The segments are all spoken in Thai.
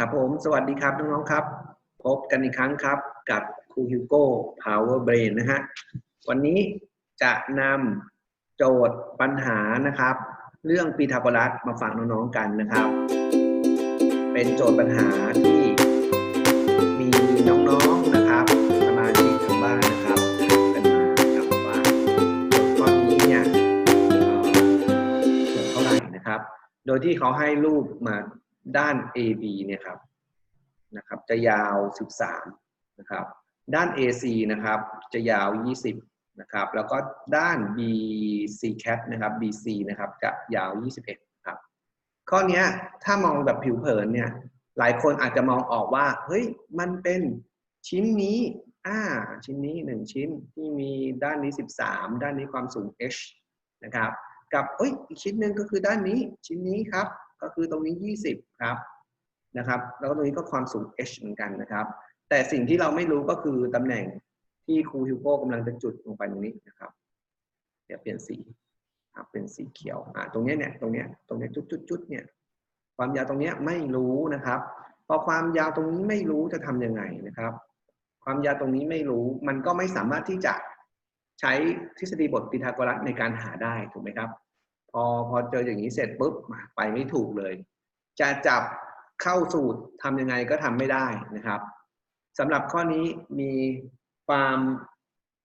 ครับผมสวัสดีครับน้องๆครับ พบกันอีกครั้งครับกับครูฮิวโก้ Power Brain นนะฮะวันนี้จะนำโจทย์ปัญหานะครับ เรื่องปีทาโกรัสมาฝากน้องๆกันนะครับ เป็นโจทย์ปัญหาที่มีน้องๆนะครับสมาชิกทางบ้านนะครับกันมาครับว่าโจทย์ข้อนี้เนี่ยเท่าไหร่นะครับ โดยที่เขาให้รูปมา ด้าน AB เนี่ยครับนะครับจะยาว 13นะครับด้าน AC นะครับจะยาว 20นะครับแล้วก็ด้าน BC cat นะครับ BC นะครับจะยาว 21ครับข้อนี้ถ้ามองแบบผิวเผินเนี่ยหลายคนอาจจะมองออกว่าเฮ้ยมันเป็นชิ้นนี้อ่าชิ้นนี้หนึ่งชิ้นที่มีด้านนี้ 13 ด้านนี้ความสูง h นะครับกับเอ้ยอีกชิ้นหนึ่งก็คือด้านนี้ชิ้นนี้ครับ ก็คือตรงนี้ 20 ครับนะครับแล้วก็ตรงนี้ก็ความสูง h เหมือนกันนะครับ แต่สิ่งที่เราไม่รู้ก็คือตำแหน่งที่ครูฮิวโก้กำลังจะจุดลงไปตรงนี้นะครับ เดี๋ยวเปลี่ยนสีครับเป็นสีเขียวอ่าตรงนี้เนี่ยตรงนี้ตรงนี้จุดจุดจุดเนี่ยความยาวตรงนี้ไม่รู้นะครับพอความยาวตรงนี้ไม่รู้จะทำยังไงนะครับ ความยาวตรงนี้ไม่รู้มันก็ไม่สามารถที่จะใช้ทฤษฎีบทพีทาโกรัสในการหาได้ถูกไหมครับ พอพอเจออย่างนี้เสร็จปุ๊บมาไปไม่ถูกเลย จะจับเข้าสูตรทำยังไงก็ทำไม่ได้นะครับสำหรับข้อนี้มีความ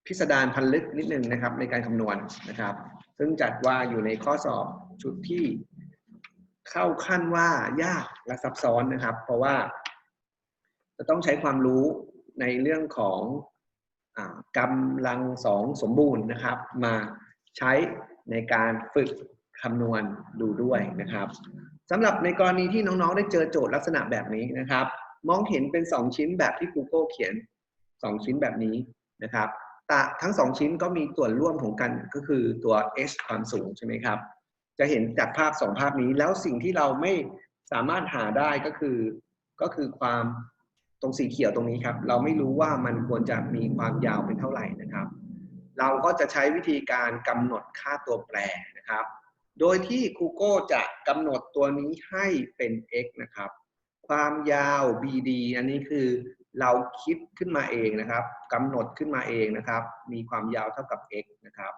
พิสดารพันลึกนิดนึงนะครับ ในการคำนวณนะครับ ซึ่งจัดว่าอยู่ในข้อสอบชุดที่เข้าขั้นว่ายากและซับซ้อนนะครับ เพราะว่า จะต้องใช้ความรู้ในเรื่องของอกำลังสองสมบูรณ์นะครับ มาใช้ ในการฝึกคำนวณดูด้วยนะครับสำหรับในกรณีที่น้องๆ ได้เจอโจทย์ลักษณะแบบนี้นะครับ มองเห็นเป็น 2 ชิ้นแบบที่ Google เขียน 2 ชิ้นแบบนี้นะครับต่ทั้ง 2 ชิ้นก็มีส่วนร่วมของกันก็คือตัว h ความสูงใช่ไหมครับ จะเห็นจากภาพ 2 ภาพนี้แล้วสิ่งที่เราไม่สามารถหาได้ก็คือก็คือความตรงสีเขียวตรงนี้ครับ เราไม่รู้ว่ามันควรจะมีความยาวเป็นเท่าไหร่นะครับ เราก็จะใช้วิธีการกำหนดค่าตัวแปรนะครับ โดยที่ Google จะกำหนดตัวนี้ให้เป็น x นะครับ ความยาว BD อันนี้คือเราคิดขึ้นมาเองนะครับกำหนดขึ้นมาเองนะครับ มีความยาวเท่ากับ x นะครับ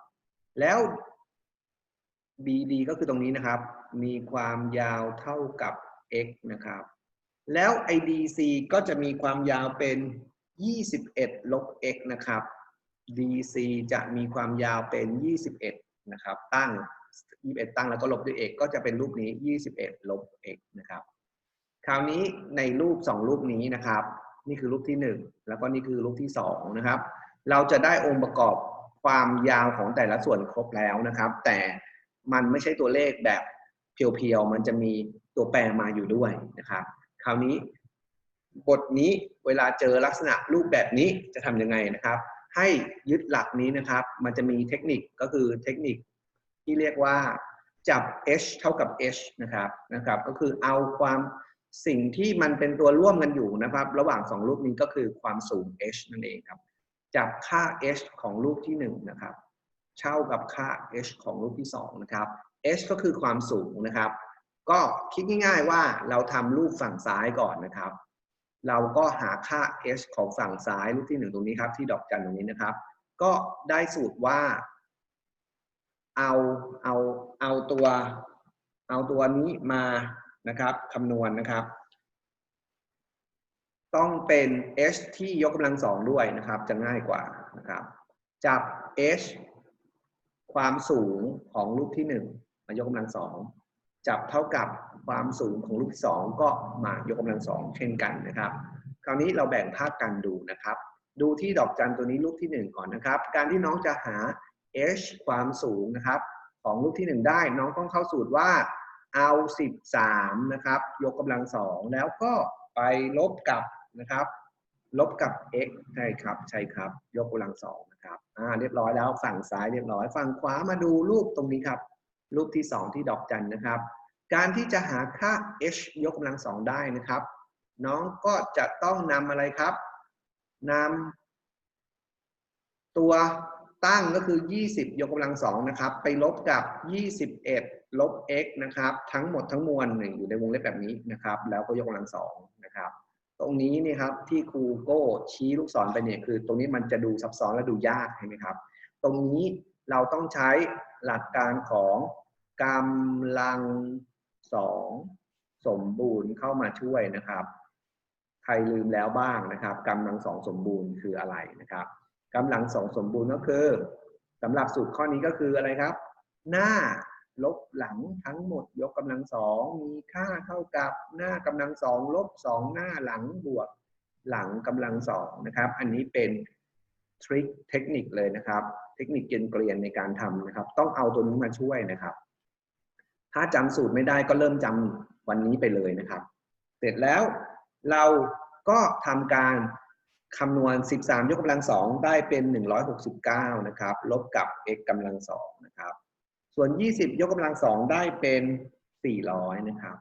แล้ว BD ก็คือตรงนี้นะครับ มีความยาวเท่ากับ x นะครับ แล้ว IDC ก็จะมีความยาวเป็น 21 ลบ x นะครับ DC จะมีความยาวเป็น 21 นะครับ ตั้ง 21 ตั้งแล้วก็ลบด้วย x ก็จะเป็นรูปนี้ 21 ลบ x นะครับ คราวนี้ในรูป 2 รูปนี้นะครับ นี่คือรูปที่ 1 แล้วก็นี่คือรูปที่ 2 นะครับ เราจะได้องค์ประกอบความยาวของแต่ละส่วนครบแล้วนะครับ แต่มันไม่ใช่ตัวเลขแบบเพียวๆ มันจะมีตัวแปรมาอยู่ด้วยนะครับ คราวนี้บทนี้เวลาเจอลักษณะรูปแบบนี้จะทำยังไงนะครับ ให้ยึดหลักนี้นะครับ มันจะมีเทคนิคก็คือเทคนิคที่เรียกว่าจับ h เท่ากับ h นะครับนะครับ ก็คือเอาความสิ่งที่มันเป็นตัวร่วมกันอยู่นะครับ ระหว่างสองรูปนี้ก็คือความสูง h นั่นเองครับ จับค่า h ของรูปที่ 1 นะครับ เท่ากับค่า h ของรูปที่ 2 นะครับ h ก็คือความสูงนะครับ ก็คิดง่ายๆว่าเราทำรูปฝั่งซ้ายก่อนนะครับ เราก็หาค่า h ของฝั่งซ้ายรูปที่หนึ่งตรงนี้ครับ ที่ดอกจันตรงนี้นะครับ ก็ได้สูตรว่า เอาเอาเอาตัว เอาตัวนี้มานะครับคำนวณนะครับ ต้องเป็น h ที่ยกกำลังสองด้วยนะครับ จะง่ายกว่านะครับ จับ h ความสูงของรูปที่หนึ่งมายกกำลังสอง จับเท่ากับความสูงของรูปที่สองก็มายกกำลังสองเช่นกันนะครับ คราวนี้เราแบ่งภาคกันดูนะครับ ดูที่ดอกจันตัวนี้รูปที่หนึ่งก่อนนะครับ การที่น้องจะหา h ความสูงนะครับ ของรูปที่หนึ่งได้น้องต้องเข้าสูตรว่าเอา 13 นะครับ ยกกำลังสองแล้วก็ไปลบกับนะครับ ลบกับ x ใช่ครับใช่ครับ ยกกำลังสองนะครับอ่าเรียบร้อยแล้วฝั่งซ้ายเรียบร้อยฝั่งขวามาดูรูปตรงนี้ครับ รูปที่ 2 ที่ดอกจันนะครับ การที่จะหาค่า h ยกกำลังสองได้นะครับ น้องก็จะต้องนำอะไรครับนำตัวตั้งก็คือ 20 ยกกำลังสองนะครับ ไปลบกับ 21 ลบ x นะครับ ทั้งหมดทั้งมวลอยู่ในวงเล็บแบบนี้นะครับ แล้วก็ยกกำลังสองนะครับ ตรงนี้นี่ครับที่ครูโก้ชี้ลูกศรไปเนี่ยคือ ตรงนี้มันจะดูซับซ้อนและดูยากใช่ไหมครับ ตรงนี้เราต้องใช้หลักการของกำลัง สองสมบูรณ์เข้ามาช่วยนะครับ ใครลืมแล้วบ้างนะครับกำลังสองสมบูรณ์คืออะไรนะครับกำลังสองสมบูรณ์ก็คือสำหรับสูตรข้อนี้ก็คืออะไรครับ หน้าลบหลังทั้งหมดยกกำลังสองมีค่าเท่ากับหน้ากำลังสองลบสองหน้าหลังบวกหลังกำลังสองนะครับ อันนี้เป็นทริคเทคนิคเลยนะครับ เทคนิคเกรียนๆในการทำนะครับ ต้องเอาตัวนี้มาช่วยนะครับ ถ้าจำสูตรไม่ได้ก็เริ่มจำวันนี้ไปเลยนะครับ เสร็จแล้วเราก็ทำการคำนวณ 13 ยกกำลังสองได้เป็น 169 นะครับ ลบกับ x กำลังสองนะครับ ส่วน 20 ยกกำลังสองได้เป็น 400 นะครับ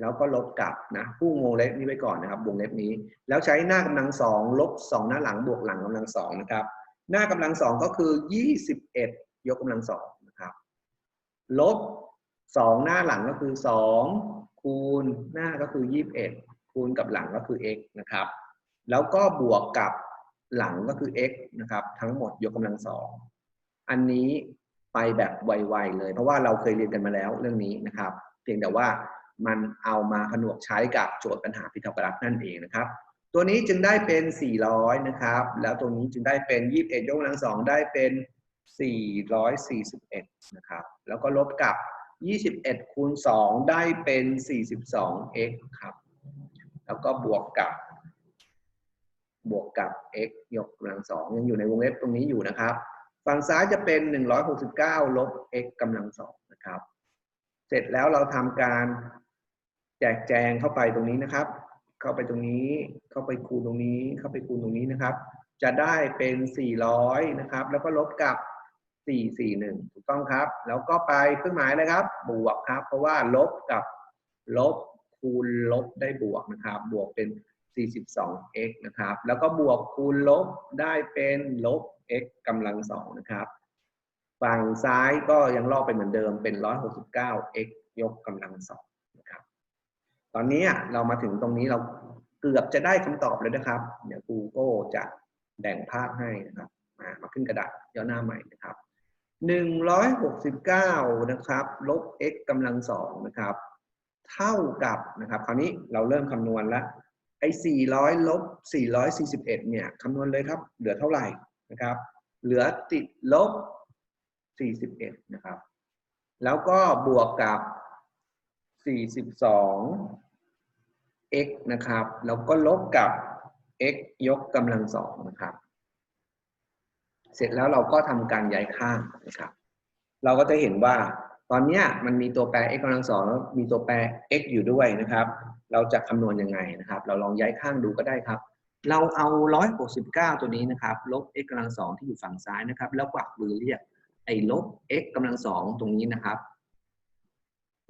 แล้วก็ลบกับนะผู้วงเล็บนี้ไว้ก่อนนะครับวงเล็บนี้ แล้วใช้หน้ากำลังสองลบ 2 หน้าหลังบวกหลังกำลังสองนะครับ หน้ากำลังสองก็คือ 21 ยกกำลังสองนะครับ ลบ 2หน้าหลังก็คือ2คูณหน้าก็คือ21คูณกับหลังก็คือ x นะครับ แล้วก็บวกกับหลังก็คือ x นะครับ ทั้งหมดยกกำลังสองอันนี้ไปแบบไวๆเลย เพราะว่าเราเคยเรียนกันมาแล้วเรื่องนี้นะครับ เพียงแต่ว่ามันเอามาผนวกใช้กับโจทย์ปัญหาพิทาโกรัสนั่นเองนะครับ ตัวนี้จึงได้เป็น 400 นะครับ แล้วตรงนี้จึงได้เป็น 21 ยกกำลังสองได้เป็น 441 นะครับ แล้วก็ลบกับ 21คูณ2ได้เป็น 42x ครับ แล้วก็บวกกับบวกกับ x ยกกำลังสองยังอยู่ในวงเล็บตรงนี้อยู่นะครับ ฝั่งซ้ายจะเป็น 169 ลบ x กำลังสองนะครับ เสร็จแล้วเราทำการแจกแจงเข้าไปตรงนี้นะครับ เข้าไปตรงนี้ เข้าไปคูณตรงนี้ เข้าไปคูณตรงนี้นะครับ จะได้เป็น 400 นะครับ แล้วก็ลบกับ 441 ถูกต้องครับ แล้วก็ไปเครื่องหมายเลยครับ บวกครับ เพราะว่าลบกับลบคูณลบได้บวกนะครับ บวกเป็น 42x นะครับ แล้วก็บวกคูณลบได้เป็นลบ x กำลังสองนะครับ ฝั่งซ้ายก็ยังลอกไปเหมือนเดิมเป็น 169x ยกกำลังสองนะครับ ตอนนี้เรามาถึงตรงนี้เราเกือบจะได้คำตอบเลยนะครับ เดี๋ยว Google จะแบ่งภาพให้นะครับ มามาขึ้นกระดาษย่อหน้าใหม่นะครับ 169 นะครับ ลบ x กำลังสองนะครับ เท่ากับนะครับ คราวนี้เราเริ่มคำนวณแล้ว ไอ้ 400 ลบ 441 เนี่ยคำนวณเลยครับ เหลือเท่าไหร่นะครับ เหลือติดลบ 41 นะครับ แล้วก็บวกกับ 42 x นะครับ แล้วก็ลบกับ x ยกกำลังสองนะครับ เสร็จแล้วเราก็ทำการย้ายข้างนะครับ เราก็จะเห็นว่าตอนนี้มันมีตัวแปร x กำลังสองมีตัวแปร x อยู่ด้วยนะครับ เราจะคำนวณยังไงนะครับ เราลองย้ายข้างดูก็ได้ครับ เราเอา 169 ตัวนี้นะครับ ลบ x กำลังสองที่อยู่ฝั่งซ้ายนะครับ แล้วกวักมือเรียกไอ้ลบ x กำลังสองตรงนี้นะครับ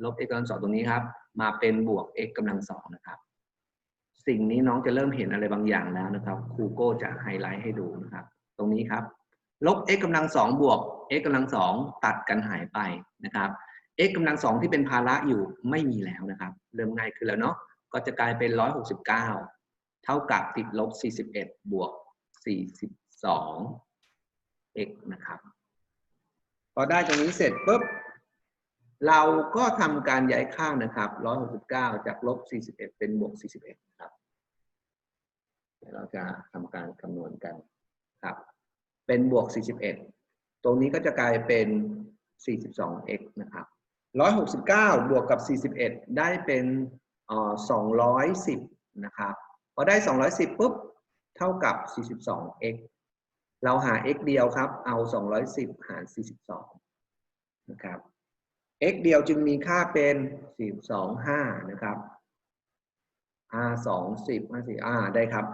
ลบ x กำลังสองตรงนี้ครับ มาเป็นบวก x กำลังสองนะครับ สิ่งนี้น้องจะเริ่มเห็นอะไรบางอย่างแล้วนะครับ ครูโก้จะไฮไลท์ให้ดูนะครับ ตรงนี้ครับ ลบ x กำลังสองบวก x กำลังสองตัดกันหายไปนะครับ x กำลังสองที่เป็นภาระอยู่ไม่มีแล้วนะครับ เริ่มง่ายขึ้นแล้วเนาะก็จะกลายเป็น 169 เท่ากับติดลบ 41 บวก 42 x นะครับ พอได้ตรงนี้เสร็จปุ๊บเราก็ทำการย้ายข้างนะครับ 169 จากลบ 41 เป็นบวก 41 ครับ เดี๋ยวเราจะทำการคำนวณกันครับ เป็นบวก 41 ตรงนี้ก็จะกลายเป็น 42x นะครับ 169 บวกกับ 41 ได้เป็นเอ่อ210 นะครับ พอได้ 210 ปุ๊บ เท่ากับ 42x เราหา x เดียวครับ เอา 210 หาร 42 นะครับ x เดียวจึงมีค่าเป็น 42 5 นะครับ r 20 54 r ได้ครับ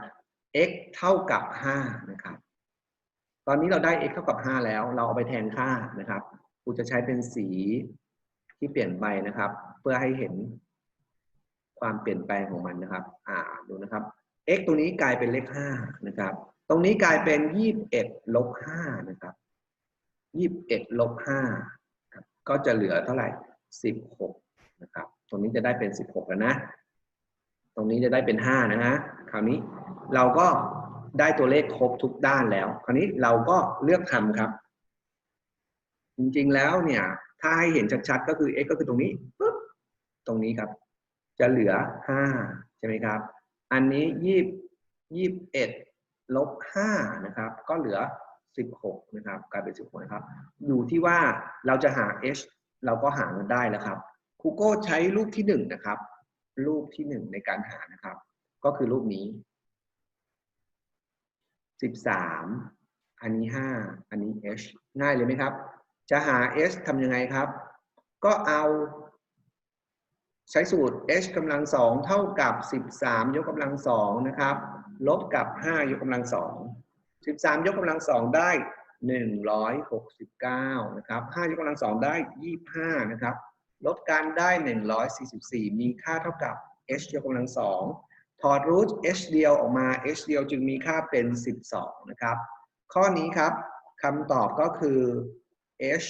x เท่ากับ 5 นะครับ ตอนนี้เราได้ x เท่ากับ 5 แล้ว เราเอาไปแทนค่านะครับครูจะใช้เป็นสีที่เปลี่ยนไปนะครับ เพื่อให้เห็นความเปลี่ยนแปลงของมันนะครับ อ่าดูนะครับ x ตรงนี้กลายเป็นเลข 5 นะครับ ตรงนี้กลายเป็น 21ลบ5นะครับ 21ลบ5ก็จะเหลือเท่าไหร่ 16 นะครับ ตรงนี้จะได้เป็น 16 แล้วนะ ตรงนี้จะได้เป็นห้านะฮะ คราวนี้เราก็ ได้ตัวเลขครบทุกด้านแล้ว คราวนี้เราก็เลือกทำครับ จริงๆแล้วเนี่ย ถ้าให้เห็นชัดๆก็คือ x ก็คือตรงนี้ปุ๊บตรงนี้ครับ จะเหลือห้าใช่ไหมครับ อันนี้ยี่ยี่เอ็ดลบห้านะครับ ก็เหลือสิบหกนะครับกลายเป็นสิบหกนะครับ อยู่ที่ว่าเราจะหา h เราก็หามันได้แล้วครับครูโก้ใช้รูปที่หนึ่งนะครับ รูปที่หนึ่งในการหานะครับ ก็คือรูปนี้ สิบสามอันนี้ห้าอันนี้ h ง่ายเลยไหมครับ จะหา h ทำยังไงครับ ก็เอาใช้สูตร h กำลังสองเท่ากับ 13 ยกกำลังสองนะครับ ลบกับ 5 ยกกำลังสอง13 ยกกำลังสองได้ 169 นะครับ 5 ยกกำลังสองได้ 25 นะครับ ลบกันได้ 144 มีค่าเท่ากับ h ยกกำลังสอง ถอดรูท h เดียวออกมา h เดียวจึงมีค่าเป็น 12 นะครับ ข้อนี้ครับคำตอบก็คือ h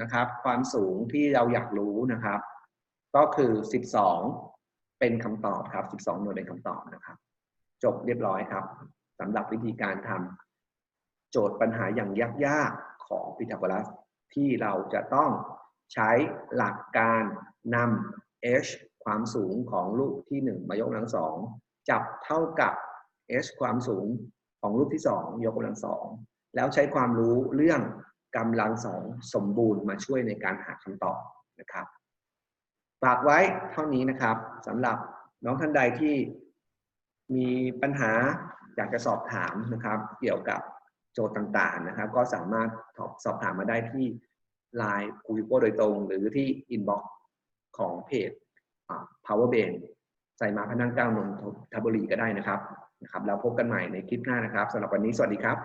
นะครับ ความสูงที่เราอยากรู้นะครับ ก็คือ 12 เป็นคำตอบครับ 12 หน่วยเป็นคำตอบนะครับ จบเรียบร้อยครับสำหรับวิธีการทำโจทย์ปัญหาอย่างยากๆของพีทาโกรัสที่เราจะต้องใช้หลักการนำ h ความสูงของรูปที่1มายกกำลังสองจับเท่ากับ h ความสูงของรูปที่2ยกกำลังสองแล้วใช้ความรู้เรื่องกำลังสองสมบูรณ์มาช่วยในการหาคำตอบนะครับฝากไว้เท่านี้นะครับสำหรับน้องท่านใดที่มีปัญหาอยากจะสอบถามนะครับ เกี่ยวกับโจทย์ต่างๆนะครับ ก็สามารถสอบถามมาได้ที่ Line คูวิโก้โดยตรง หรือที่ Inbox ของเพจ Power Bank ใส่มาพนังเก้านนทบุรีก็ได้นะครับนะครับ แล้วพบกันใหม่ในคลิปหน้านะครับสำหรับวันนี้สวัสดีครับ